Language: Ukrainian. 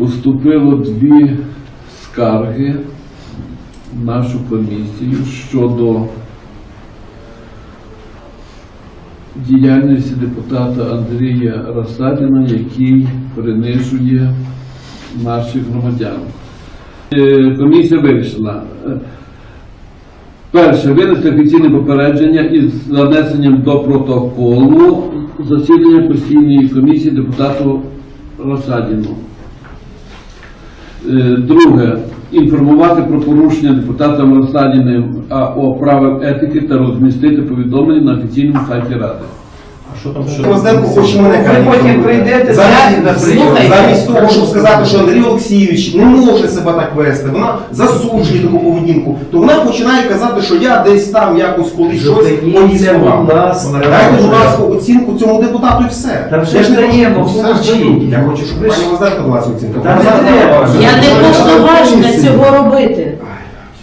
Поступило дві скарги в нашу комісію щодо діяльності депутата Андрія Расадіна, який принижує наших громадян. Е, Комісія вирішила. е, Перше, винести офіційне попередження із занесенням до протоколу засідання постійної комісії депутату Розсадіну. Е, Друге, інформувати про порушення депутата Розсадіним АО правил етики та розмістити повідомлення на офіційному сайті Ради. Розденко хоче мене Ви потім прийдете, замість, на слухайте, замість того, щоб сказати, що Андрій Олексійович не може себе так вести, вона засуджує таку поведінку, то вона починає казати, що я десь там якось колись щось Зупиніться, ласка. Дайте, будь ласка, оцінку цьому депутату і все. Та вже Я ж не даємо, хочу- все Все даємо. Я хочу, щоб пані Возденко дала цю оцінку. Та не треба. Я не вона